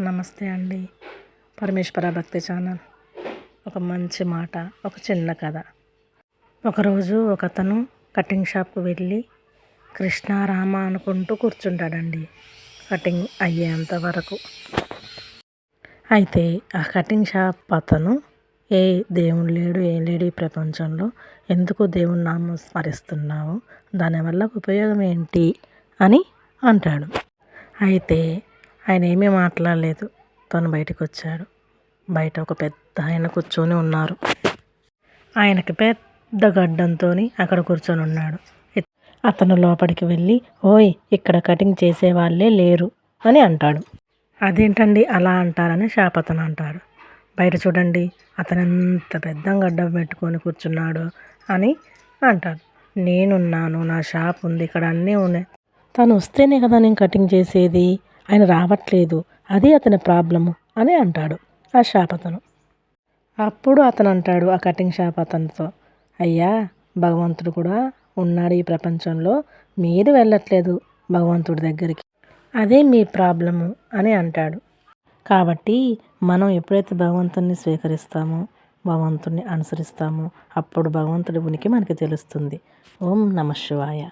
నమస్తే అండి. పరమేశ్వర భక్తి ఛానల్. ఒక మంచి మాట ఒక చిన్న కథ. ఒకరోజు ఒకతను కటింగ్ షాప్కు వెళ్ళి కృష్ణారామ అనుకుంటూ కూర్చుంటాడండి. కటింగ్ అయ్యేంత వరకు. అయితే ఆ కటింగ్ షాప్ అతను ఏ దేవుడు లేడు ఏం లేడు ఈ ప్రపంచంలో? ఎందుకు దేవుని నామం స్మరిస్తున్నావు? దానివల్ల ఉపయోగం ఏంటి? అని అంటాడు. అయితే ఆయన ఏమీ మాట్లాడలేదు. తను బయటకు వచ్చాడు బయట ఒక పెద్ద ఆయన కూర్చొని ఉన్నారు. ఆయనకి పెద్ద గడ్డంతో అక్కడ కూర్చొని ఉన్నాడు. అతను లోపలికి వెళ్ళి ఓయ్ ఇక్కడ కటింగ్ చేసే వాళ్ళే లేరు అని అంటాడు. అదేంటండి అలా అంటారని షాప్ అతను అంటాడు. బయట చూడండి అతను ఎంత పెద్ద గడ్డం పెట్టుకొని కూర్చున్నాడు అని అంటాడు. నేనున్నాను నా షాప్ ఉంది ఇక్కడ అన్నీ ఉన్నాయి. తను వస్తేనే కదా నేను కటింగ్ చేసేది. ఆయన రావట్లేదు అది అతని ప్రాబ్లము అని అంటాడు ఆ షాప్ అతను. అప్పుడు అతను అంటాడు ఆ కటింగ్ షాప్ అతనితో అయ్యా భగవంతుడు కూడా ఉన్నాడు ఈ ప్రపంచంలో మీరు వెళ్ళట్లేదు భగవంతుడి దగ్గరికి అదే మీ ప్రాబ్లము అని అంటాడు. కాబట్టి మనం ఎప్పుడైతే భగవంతుని స్వీకరిస్తామో భగవంతుని అనుసరిస్తామో అప్పుడు భగవంతుడి ఉనికి మనకి తెలుస్తుంది. ఓం నమ శివాయ.